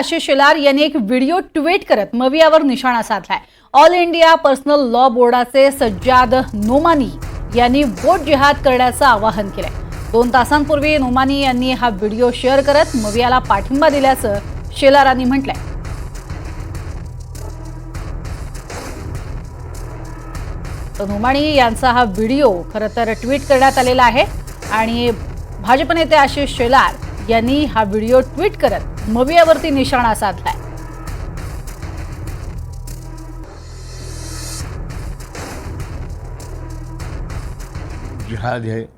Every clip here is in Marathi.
आशिष शेलार यांनी एक व्हिडिओ ट्विट करत मवियावर निशाणा साधलाय. ऑल इंडिया पर्सनल लॉ बोर्डाचे सज्जाद नोमानी यांनी वोट जिहाद करण्याचं आवाहन केलंय. दोन तासांपूर्वी नोमानी यांनी हा व्हिडिओ शेअर करत मवियाला पाठिंबा दिल्याचं शेलारांनी म्हटलंय. तर नोमाणी यांचा हा व्हिडिओ खरं तर ट्विट करण्यात आलेला आहे आणि भाजप नेते आशिष शेलार यांनी हा व्हिडिओ ट्विट करत मवियावरती निशाणा साधलाय. जिहाद है,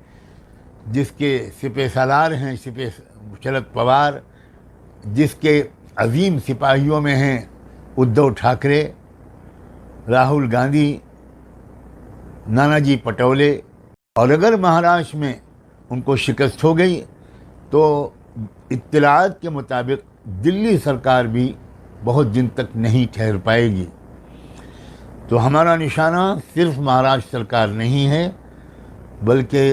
जिसके सिपे सालार हैं, सिपे शरद पवार, जिसके अजीम सिपाहियों में हैं उद्धव ठाकरे, राहुल गांधी, नानाजी पटोले। और अगर महाराष्ट्र में उनको शिकस्त हो गई तो इत्तलात के मुताबिक दिल्ली सरकार भी बहुत दिन तक नहीं ठहर पाएगी। तो हमारा निशाना सिर्फ महाराष्ट्र सरकार नहीं है बल्कि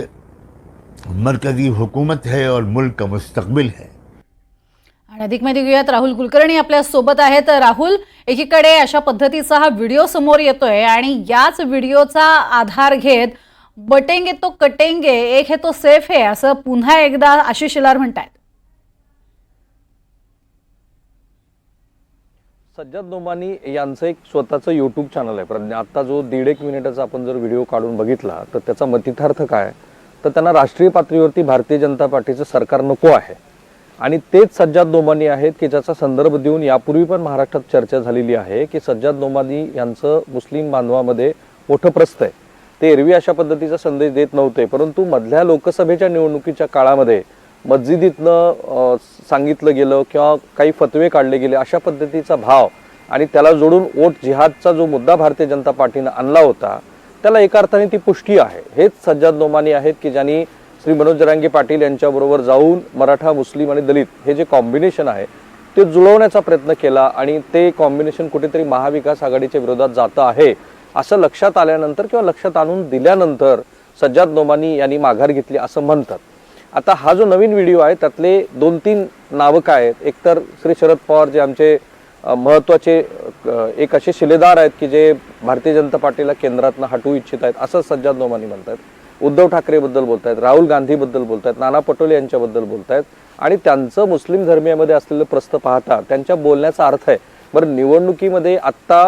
मरकज़ी हुकूमत है और मुल्क का मुस्तकबिल है। आणि अधिक माहिती घेऊयात राहुल कुलकर्णी आपल्यासोबत आहेत. राहुल एकीकडे अशा पद्धतीचा हा व्हिडिओ समोर येतोय आणि याच व्हिडिओचा आधार घेत बटेंगे तो कटेंगे एक हे तो सेफ आहे असं पुन्हा एकदा आशिष शेलार म्हणतायत. सज्जाद नोमानी यांचं एक स्वतःचं यूट्यूब चॅनल आहे. प्रज्ञा आत्ता जो दीड एक मिनिटाचा आपण जर व्हिडिओ काढून बघितला तर त्याचा मतितार्थ काय? तर त्यांना राष्ट्रीय पातळीवरती भारतीय जनता पार्टीचं सरकार नको आहे. आणि तेच सज्जाद नोमानी आहेत की ज्याचा संदर्भ देऊन यापूर्वी पण महाराष्ट्रात चर्चा झालेली आहे की सज्जाद नोमानी यांचं मुस्लिम बांधवामध्ये मोठं प्रस्त आहे. ते एरवी अशा पद्धतीचा संदेश देत नव्हते परंतु मधल्या लोकसभेच्या निवडणुकीच्या काळामध्ये मस्जिदीतनं सांगितलं गेलं किंवा काही फतवे काढले गेले अशा पद्धतीचा भाव आणि त्याला जोडून वोट जिहादचा जो मुद्दा भारतीय जनता पार्टीनं आणला होता त्याला एका अर्थाने ती पुष्टी आहे. हेच सज्जाद नोमानी आहेत की ज्यांनी श्री मनोज जरांगे पाटील यांच्याबरोबर जाऊन मराठा मुस्लिम आणि दलित हे जे कॉम्बिनेशन आहे ते जुळवण्याचा प्रयत्न केला आणि ते कॉम्बिनेशन कुठेतरी महाविकास आघाडीच्या विरोधात जातं आहे असं लक्षात आल्यानंतर किंवा लक्षात आणून दिल्यानंतर सज्जाद नोमानी यांनी माघार घेतली असं म्हणतात. आता हा जो नवीन व्हिडिओ आहे त्यातले दोन तीन नावं काय आहेत? एकतर श्री शरद पवार जे आमचे महत्त्वाचे एक असे शिलेदार आहेत की जे भारतीय जनता पार्टीला केंद्रातनं हटवू इच्छित आहेत असं सज्जाद नोमानी म्हणतात उद्धव ठाकरेबद्दल बोलत आहेत राहुल गांधीबद्दल बोलत आहेत नाना पटोले यांच्याबद्दल बोलत आहेत आणि त्यांचं मुस्लिम धर्मियामध्ये असलेलं प्रस्त पाहता त्यांच्या बोलण्याचा अर्थ आहे बरं निवडणुकीमध्ये आत्ता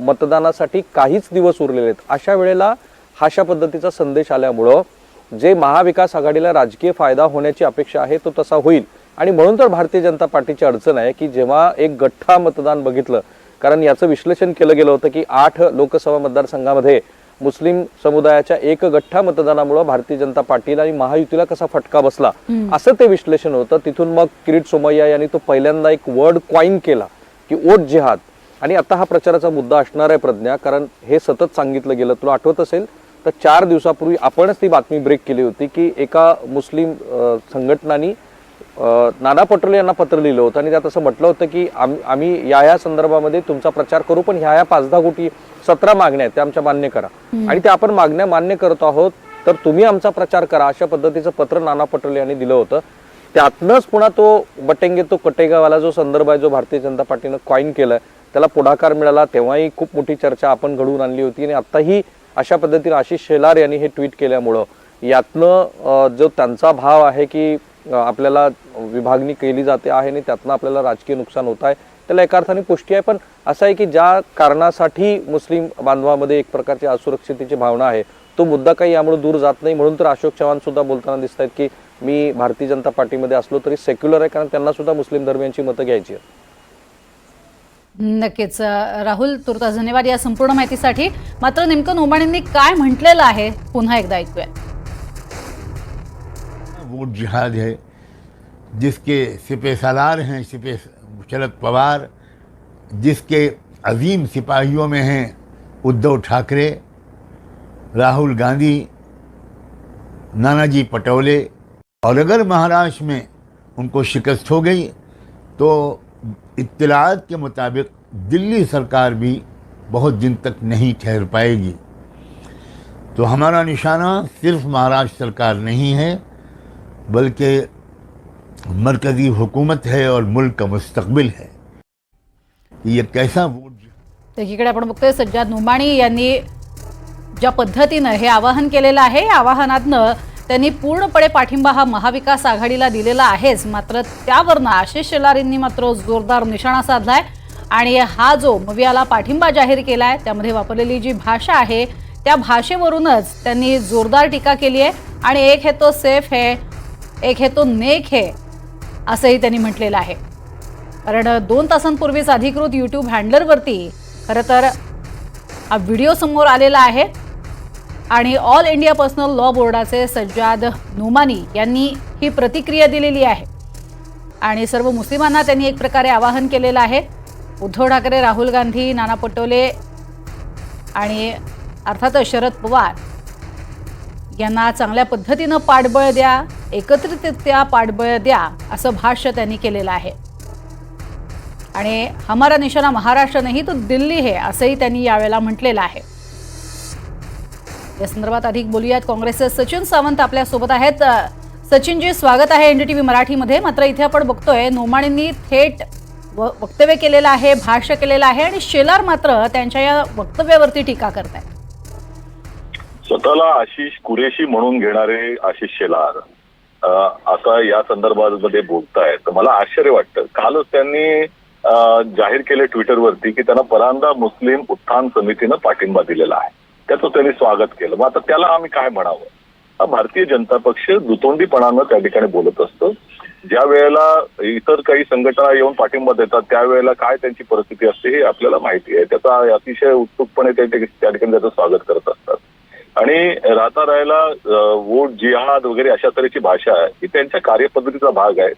मतदानासाठी काहीच दिवस उरलेले आहेत. अशा वेळेला अशा पद्धतीचा संदेश आल्यामुळं जे महाविकास आघाडीला राजकीय फायदा होण्याची अपेक्षा आहे तो तसा होईल. आणि म्हणून तर भारतीय जनता पार्टीची अडचण आहे की जेव्हा एक गठ्ठा मतदान बघितलं कारण याचं विश्लेषण केलं गेलं होतं की आठ लोकसभा मतदारसंघामध्ये मुस्लिम समुदायाच्या एक गठ्ठा मतदानामुळे भारतीय जनता पार्टीला आणि महायुतीला कसा फटका बसला असं ते विश्लेषण होतं. तिथून मग किरीट सोमय्या यांनी तो पहिल्यांदा एक वर्ड क्वाईन केला की ओट जिहाद. आणि आता हा प्रचाराचा मुद्दा असणार आहे प्रज्ञा कारण हे सतत सांगितलं गेलं. तुला आठवत असेल तर चार दिवसापूर्वी आपणच ती बातमी ब्रेक केली होती की एका मुस्लिम संघटनांनी नाना पटोले यांना पत्र लिहिलं होतं. आणि त्यात असं म्हटलं होतं की आम- आम्ही या या संदर्भामध्ये तुमचा प्रचार करू पण ह्या या पाच दहा कोटी सतरा मागण्या आहेत त्या आमच्या मान्य करा. आणि त्या आपण मागण्या मान्य करत आहोत तर तुम्ही आमचा प्रचार करा अशा पद्धतीचं पत्र नाना पटोले यांनी दिलं होतं. त्यातनंच पुन्हा तो बटेंगे तो कटेगावाला जो संदर्भ आहे जो भारतीय जनता पार्टीनं कॉईन केलाय त्याला पुढाकार मिळाला तेव्हाही खूप मोठी चर्चा आपण घडवून आणली होती. आणि आताही अशा पद्धतीने आशिष शेलार यांनी हे ट्विट केल्यामुळं यातनं जो त्यांचा भाव आहे की आपल्याला विभागणी केली जाते आहे आणि त्यातनं आपल्याला राजकीय नुकसान होत आहे त्याला एका अर्थाने पुष्टी आहे. पण असं आहे की ज्या कारणासाठी मुस्लिम बांधवामध्ये एक प्रकारची असुरक्षितेची भावना आहे तो मुद्दा काही यामुळे दूर जात नाही. म्हणून तर अशोक चव्हाण सुद्धा बोलताना दिसत आहेत की मी भारतीय जनता पार्टीमध्ये असलो तरी सेक्युलर आहे कारण त्यांना सुद्धा मुस्लिम धर्मियांची मतं घ्यायची आहेत. नक्कीच. राहुल तुर्तास धन्यवाद या संपूर्ण माहितीसाठी. मात्र नेमकं नोमाणींनी काय म्हटलेलं आहे पुन्हा एकदा ऐकूया. वोट जिहाद है. जिसके सिपे सालार हैं सिपे शरद पवार जिसके अजीम सिपाहियों में हैं उद्धव ठाकरे राहुल गांधी नानाजी पटोले और अगर महाराष्ट्र में उनको शिकस्त हो गई तो इत्तलात के मुताबिक दिल्ली सरकार भी बहुत दिन तक नहीं ठहर पाएगी। तो हमारा निशाना सिर्फ़ महाराष्ट्र सरकार नहीं है, बल्कि मरकज़ी हुकूमत है और मुल्क का मुस्तबिल है। कि ये कैसा वोट एकीकडे आपण बघतोय सज्जाद नुमाणी यांनी ज्या पद्धतीनं आवाहन केलेलं आहे, या त्यांनी पूर्णपणे पाठिंबा हा महाविकास आघाडीला दिलेला आहेच. मात्र त्यावरनं आशिष शेलारींनी मात्र जोरदार निशाणा साधलाय. आणि हा जो मवियाला पाठिंबा जाहीर केलाय त्यामध्ये वापरलेली जी भाषा आहे त्या भाषेवरूनच त्यांनी जोरदार टीका केली आहे. आणि एक हे तो सेफ है एक हे तो नेक है असंही त्यांनी म्हटलेलं आहे. कारण दोन तासांपूर्वीच अधिकृत यूट्यूब हँडलरवरती खरं तर हा व्हिडिओ समोर आलेला आहे. आणि ऑल इंडिया पर्सनल लॉ बोर्डाचे सज्जाद नुमानी यांनी ही प्रतिक्रिया दिलेली आहे. आणि सर्व मुस्लिमांना त्यांनी एक प्रकारे आवाहन केलेलं आहे. उद्धव ठाकरे राहुल गांधी नाना पटोले आणि अर्थातच शरद पवार यांना चांगल्या पद्धतीनं पाठबळ द्या एकत्रितरित्या पाठबळ द्या असं भाष्य त्यांनी केलेलं आहे. आणि हमारा निशाणा महाराष्ट्र नाही तो दिल्ली आहे असंही त्यांनी यावेळेला म्हटलेलं आहे. या संदर्भात अधिक बोलूयात काँग्रेसचे सचिन सावंत आपल्यासोबत आहेत सचिनजी स्वागत आहे एनडीटीव्ही मराठीमध्ये. मात्र इथे आपण बघतोय नोमाणींनी थेट वक्तव्य केलेलं आहे भाष्य केलेलं आहे आणि शेलार मात्र त्यांच्या या वक्तव्यावरती टीका करत आहेत स्वतःला आशिष कुरेशी म्हणून घेणारे आशिष शेलार आता या संदर्भामध्ये बोलतायत. तर मला आश्चर्य वाटतं. कालच त्यांनी जाहीर केले ट्विटरवरती की त्यांना परांदा मुस्लिम उत्थान समितीनं पाठिंबा दिलेला आहे. त्याचं त्यांनी स्वागत केलं. मग आता त्याला आम्ही काय म्हणावं? हा भारतीय जनता पक्ष दुतोंडीपणानं त्या ठिकाणी बोलत असतो. ज्या वेळेला इतर काही संघटना येऊन पाठिंबा देतात त्यावेळेला काय त्यांची परिस्थिती असते हे आपल्याला माहिती आहे. त्याचा अतिशय उत्सुकपणे त्या ठिकाणी त्याचं स्वागत करत असतात. आणि राहता राहायला वोट जिहाद वगैरे अशा तऱ्हेची भाषा आहे ही त्यांच्या कार्यपद्धतीचा भाग आहे.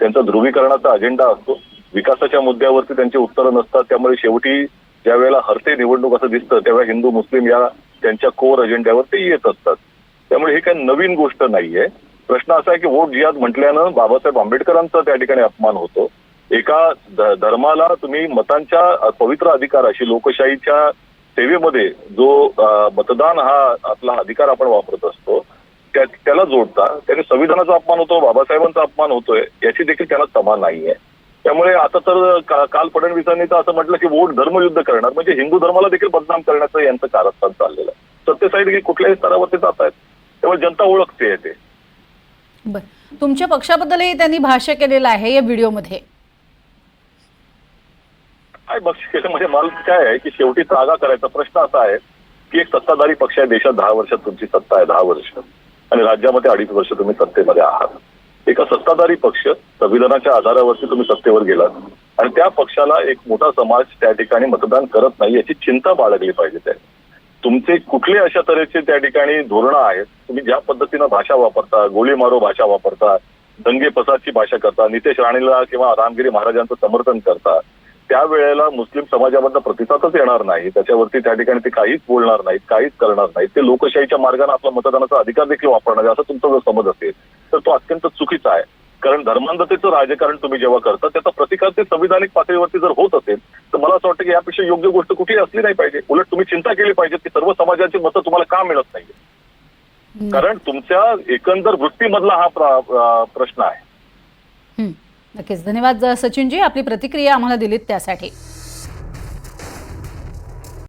त्यांचा ध्रुवीकरणाचा अजेंडा असतो. विकासाच्या मुद्द्यावरती त्यांची उत्तरं नसतात. त्यामुळे शेवटी ज्यावेळेला हरते निवडणूक असं दिसतं त्यावेळेला हिंदू मुस्लिम या त्यांच्या कोर अजेंड्यावर ते येत असतात. त्यामुळे हे काही नवीन गोष्ट नाहीये. प्रश्न असा आहे की वोट जिहाद म्हटल्यानं बाबासाहेब आंबेडकरांचा त्या ठिकाणी अपमान होतो. एका धर्माला तुम्ही मतांच्या पवित्र अधिकाराशी लोकशाहीच्या सेवेमध्ये जो मतदान हा आपला अधिकार आपण वापरत असतो त्या- त्याला जोडता. त्याने संविधानाचा अपमान होतो बाबासाहेबांचा अपमान होतोय याची देखील त्याला समान नाहीये. त्यामुळे आता तर काल फडणवीसांनी तर असं म्हटलं की वोट धर्मयुद्ध करणार. म्हणजे हिंदू धर्माला देखील बदनाम करण्याचं यांचं कारस्थान चाललेलं आहे. सत्तेसाठी की कुठल्याही स्तरावरती जात आहेत. त्यामुळे जनता ओळखते ते. बरं. तुमच्या पक्षाबद्दलही त्यांनी भाष्य केलेलं आहे या व्हिडिओमध्ये. काय बक्षीस केलं? म्हणजे मला काय आहे की शेवटी जागा करायचा प्रश्न असा आहे की एक सत्ताधारी पक्ष आहे देशात दहा वर्षात तुमची सत्ता आहे दहा वर्ष. आणि राज्यामध्ये अडीच वर्ष तुम्ही सत्तेमध्ये आहात. एका सत्ताधारी पक्ष संविधानाच्या आधारावरती तुम्ही सत्तेवर गेलात आणि त्या पक्षाला एक मोठा समाज त्या ठिकाणी मतदान करत नाही याची चिंता बाळगली पाहिजे त्या. तुमचे कुठले अशा तऱ्हेचे त्या ठिकाणी धोरणं आहेत तुम्ही ज्या पद्धतीनं भाषा वापरता गोळी मारो भाषा वापरता दंगे फसादची भाषा करता नितेश राणेला किंवा रामगिरी महाराजांचं समर्थन करता त्यावेळेला मुस्लिम समाजामधला प्रतिसादच येणार नाही. त्याच्यावरती त्या ठिकाणी ते काहीच बोलणार नाहीत काहीच करणार नाहीत. ते लोकशाहीच्या मार्गाने आपला मतदानाचा अधिकार देखील वापरणार आहे असं तुमचा जर समज असेल. तर तो अत्यंत चुकीचा आहे. कारण धर्मांधतेचं राजकारण तुम्ही जेव्हा करता त्याचा प्रतिकार ते संविधानिक पातळीवरती जर होत असेल तर मला असं वाटतं की यापेक्षा योग्य गोष्ट कुठेही असली नाही पाहिजे. उलट तुम्ही चिंता केली पाहिजे की सर्व समाजाची मतं तुम्हाला का मिळत नाही कारण तुमच्या एकंदर वृत्तीमधला हा प्रश्न आहे. हं. नक्कीच. धन्यवाद सचिनजी. आपली प्रतिक्रिया आम्हाला दिलीत त्यासाठी.